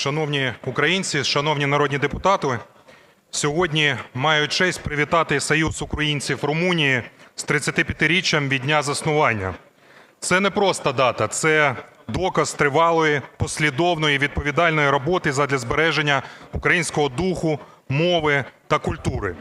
Шановні українці, шановні народні депутати, сьогодні маю честь привітати Союз українців Румунії з 35-річчям від дня заснування. Це не просто дата, це доказ тривалої, послідовної, відповідальної роботи задля збереження українського духу, мови та культури.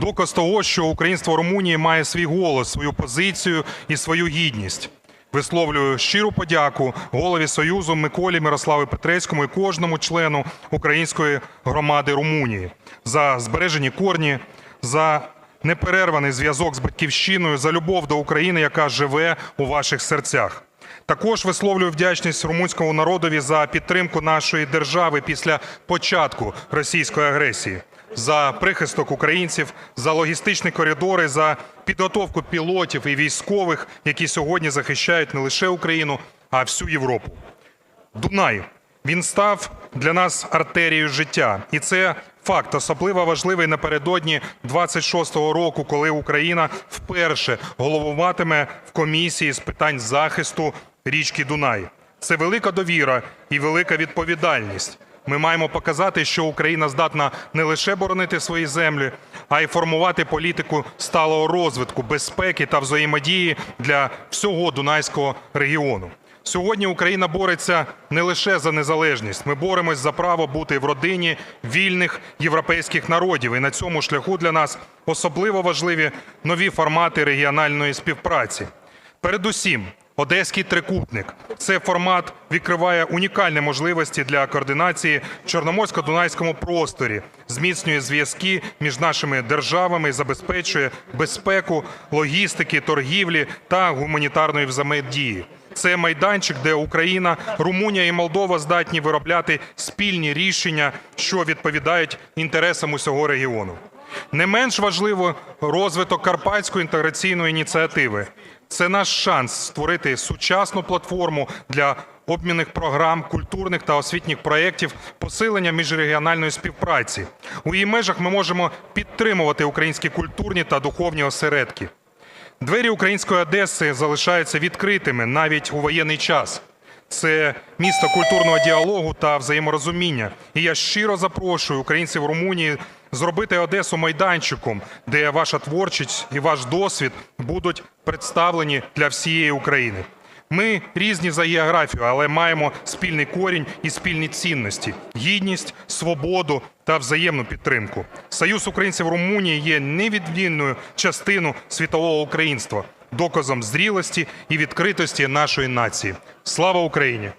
Доказ того, що українство Румунії має свій голос, свою позицію і свою гідність. Висловлюю щиру подяку голові Союзу Миколі Мирославі Петрецькому і кожному члену української громади Румунії за збережені корні, за неперерваний зв'язок з батьківщиною, за любов до України, яка живе у ваших серцях. Також висловлюю вдячність румунському народові за підтримку нашої держави після початку російської агресії, за прихисток українців, за логістичні коридори, за підготовку пілотів і військових, які сьогодні захищають не лише Україну, а всю Європу. Дунай. Він став для нас артерією життя. І це факт особливо важливий напередодні 26-го року, коли Україна вперше головуватиме в комісії з питань захисту річки Дунай. Це велика довіра і велика відповідальність. Ми маємо показати, що Україна здатна не лише боронити свої землі, а й формувати політику сталого розвитку, безпеки та взаємодії для всього Дунайського регіону. Сьогодні Україна бореться не лише за незалежність. Ми боремось за право бути в родині вільних європейських народів. І на цьому шляху для нас особливо важливі нові формати регіональної співпраці. Передусім, Одеський трикутник. Цей формат відкриває унікальні можливості для координації в Чорноморсько-Дунайському просторі, зміцнює зв'язки між нашими державами, забезпечує безпеку, логістики, торгівлі та гуманітарної взаємодії. Це майданчик, де Україна, Румунія і Молдова здатні виробляти спільні рішення, що відповідають інтересам усього регіону. Не менш важливо розвиток Карпатської інтеграційної ініціативи. Це наш шанс створити сучасну платформу для обмінних програм, культурних та освітніх проєктів, посилення міжрегіональної співпраці. У її межах ми можемо підтримувати українські культурні та духовні осередки. Двері української Одеси залишаються відкритими навіть у воєнний час. Це місто культурного діалогу та взаєморозуміння. І я щиро запрошую українців Румунії зробити Одесу майданчиком, де ваша творчість і ваш досвід будуть представлені для всієї України. Ми різні за географією, але маємо спільний корінь і спільні цінності: гідність, свободу та взаємну підтримку. Союз українців Румунії є невідмінною частиною світового українства, доказом зрілості і відкритості нашої нації. Слава Україні!